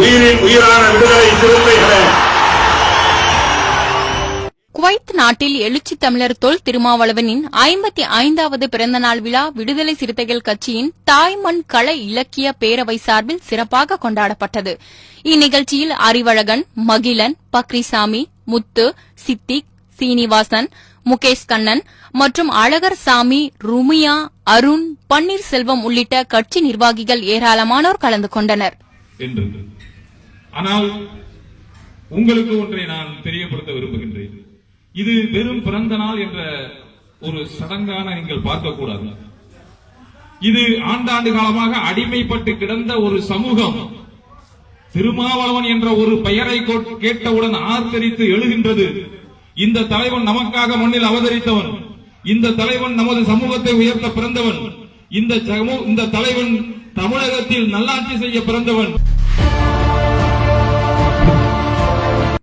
உயிரான விடுதலை சிறுத்தைகளே. குவைத் நாட்டில் எழுச்சி தமிழர் தொல் திருமாவளவனின் ஐம்பத்தி ஐந்தாவது பிறந்தநாள் விழா விடுதலை சிறுத்தைகள் கட்சியின் தாய்மண் கலை இலக்கிய பேரவை சார்பில் சிறப்பாக கொண்டாடப்பட்டது. இந்நிகழ்ச்சியில் அறிவழகன் மகிழன் பக்ரிசாமி முத்து சித்திக் சீனிவாசன் முகேஷ் கண்ணன் மற்றும் அழகர் சாமி ருமியா அருண் பன்னீர்செல்வம் உள்ளிட்ட கட்சி நிர்வாகிகள் ஏராளமானோர் கலந்து கொண்டனர். என்று ஆனால் உங்களுக்கு ஒன்றை நான் தெரியப்படுத்த விரும்புகின்றேன். இது வெறும் பிறந்த நாள் என்ற ஒரு சடங்கான நீங்கள் பார்க்கக்கூடாது. இது ஆண்டாண்டு காலமாக அடிமைப்பட்டு கிடந்த ஒரு சமூகம். திருமாவளவன் என்ற ஒரு பெயரை கேட்டவுடன் ஆர்த்தரித்து எழுகின்றது. இந்த தலைவன் நமக்காக மண்ணில் அவதரித்தவன். இந்த தலைவன் நமது சமூகத்தை உயர்த்த பிறந்தவன். இந்த இந்த தலைவன் தமிழகத்தில் நல்லாட்சி செய்ய பிறந்தவன். Bye.